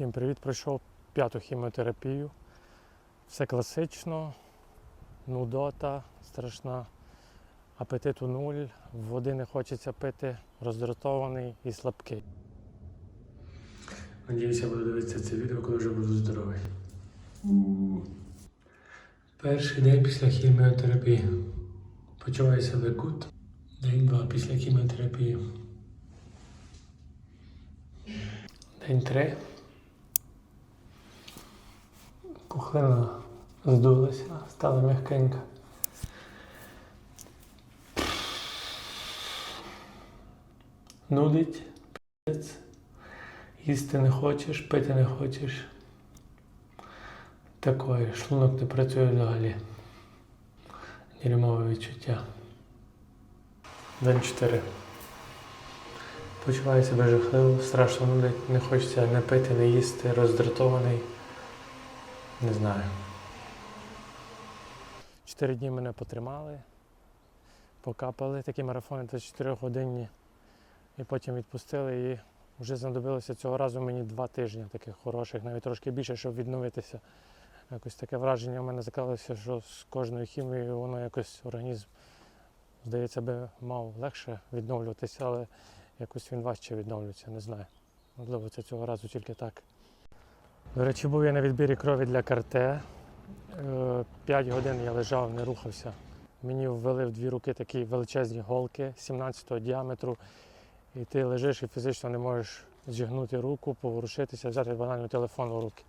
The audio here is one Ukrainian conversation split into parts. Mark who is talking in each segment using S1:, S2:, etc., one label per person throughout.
S1: Всім привіт! Пройшов п'яту хіміотерапію. Все класично, нудота страшна, апетиту нуль, води не хочеться пити, роздратований і слабкий. Надіюся, буду дивитися це відео, коли вже буду здоровий. Перший день після хіміотерапії. Почуваю себе гуд. День-два після хіміотерапії. День три. Пухлина здулася, стала м'якенька. Нудить, пець. Їсти не хочеш, пити не хочеш. Такое, шлунок не працює взагалі. Дерьмове відчуття. День 4. Почуваю себе жахливо, страшно нудить, не хочеться не пити, не їсти, роздратований. Не знаю. Чотири дні мене потримали, покапали такі марафони 24 годинні, і потім відпустили. І вже знадобилося цього разу мені два тижні таких хороших, навіть трошки більше, щоб відновитися. Якось таке враження в мене заклалося, що з кожною хімією воно якось організм, здається, би мав легше відновлюватися, але якось він важче відновлюється, не знаю. Можливо, це цього разу тільки так. До речі, був я на відбірі крові для карте. П'ять годин я лежав, не рухався. Мені ввели в дві руки такі величезні голки 17-го діаметру. І ти лежиш і фізично не можеш зігнути руку, поворушитися, взяти банально телефон у руки.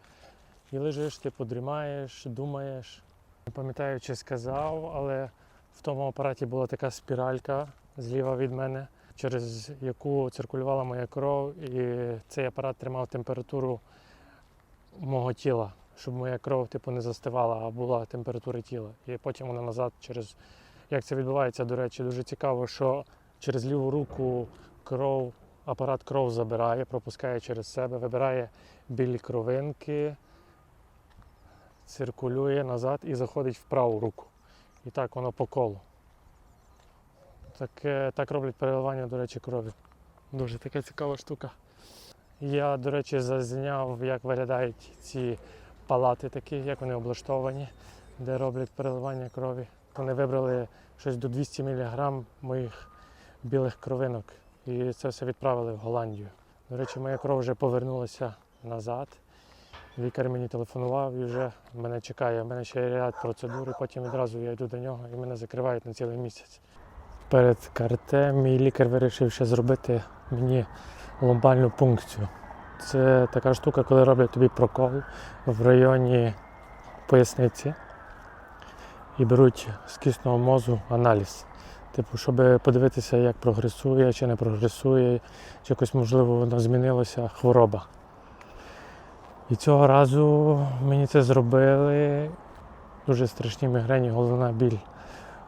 S1: І лежиш, ти подрімаєш, думаєш. Не пам'ятаю, чи сказав, але в тому апараті була така спіралька зліва від мене, через яку циркулювала моя кров, і цей апарат тримав температуру мого тіла, щоб моя кров типу, не застивала, а була температура тіла. І потім вона назад через. Як це відбувається, до речі, дуже цікаво, що через ліву руку кров, апарат кров забирає, пропускає через себе, вибирає білі кровинки, циркулює назад і заходить в праву руку. І так воно по колу. Так, так роблять переливання, до речі, крові. Дуже така цікава штука. Я, до речі, зазняв, як виглядають ці палати такі, як вони облаштовані, де роблять переливання крові. Вони вибрали щось до 200 мг моїх білих кровинок і це все відправили в Голландію. До речі, моя кров вже повернулася назад. Лікар мені телефонував і вже мене чекає. У мене ще ряд процедур, і потім відразу я йду до нього і мене закривають на цілий місяць. Перед карте мій лікар вирішив ще зробити мені ломбальну пункцію. Це така штука, коли роблять тобі прокол в районі поясниці і беруть з кисного мозу аналіз. Типу, щоб подивитися, як прогресує чи не прогресує, чи якось, можливо, воно змінилося хвороба. І цього разу мені це зробили дуже страшні мігрені, головна біль.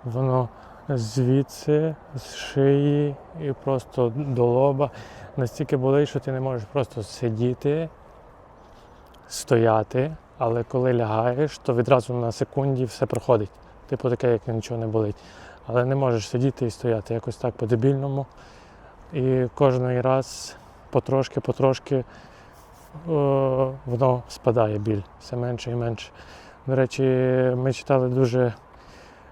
S1: Воно звідси, з шиї і просто до лоба настільки болить, що ти не можеш просто сидіти, стояти, але коли лягаєш, то відразу на секунді все проходить. Типу таке, як нічого не болить. Але не можеш сидіти і стояти якось так по-дебільному. І кожен раз потрошки-потрошки воно спадає біль все менше і менше. До речі, ми читали дуже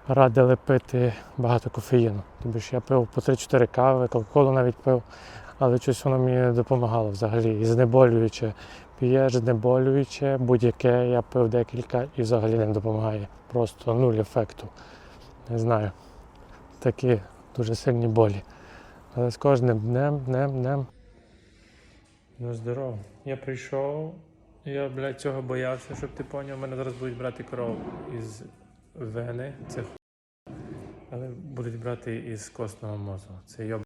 S1: радили пити багато кофеїну. Тобто ж я пив по 3-4 кави, кока-колу навіть пив, але щось воно мені допомагало взагалі. І знеболююче. П'єш знеболююче, будь-яке, я пив декілька і взагалі не допомагає. Просто нуль ефекту. Не знаю. Такі дуже сильні болі. Але з кожним днем, днем, днем. Ну здорово. Я прийшов, я, блядь, цього боявся, щоб ти поняв, мене зараз будуть брати кров із вени, це але будуть брати із костного мозку. Це йоб.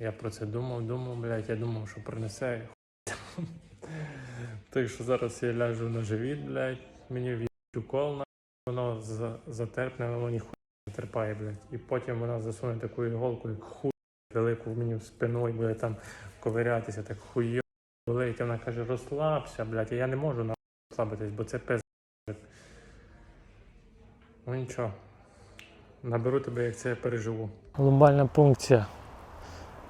S1: Я про це думав, думав, блядь, я думав, що принесе. Так що зараз я ляжу на живіт, блядь, мені в'їть укол, воно за- затерпне, воно ніхуя не терпає, блядь. І потім вона засуне таку іголку, як хуй велику мені в спину і буде там ковирятися, так хуйо болить. Вона каже, розслабся, блядь, а я не можу розслабитись, бо це пиз. Ну нічого. Наберу тебе, як це я переживу. Лумбальна пункція.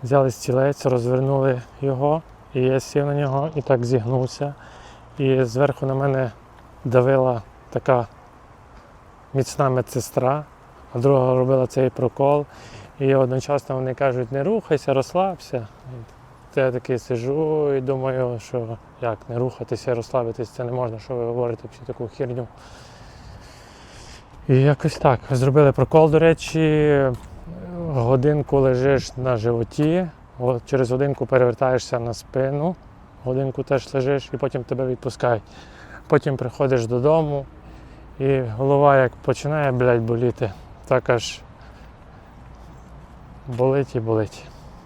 S1: Взяли стілець, розвернули його І я сів на нього і так зігнувся. І зверху на мене давила така міцна медсестра, а друга робила цей прокол. І одночасно вони кажуть, не рухайся, розслабся. І Я такий сижу і думаю, що як не рухатися, розслабитись, це не можна, що ви говорите всю таку херню. І якось так. Зробили прокол, до речі, годинку лежиш на животі, через годинку перевертаєшся на спину, годинку теж лежиш і потім тебе відпускають. Потім приходиш додому і голова як починає блядь, боліти, так аж болить і болить.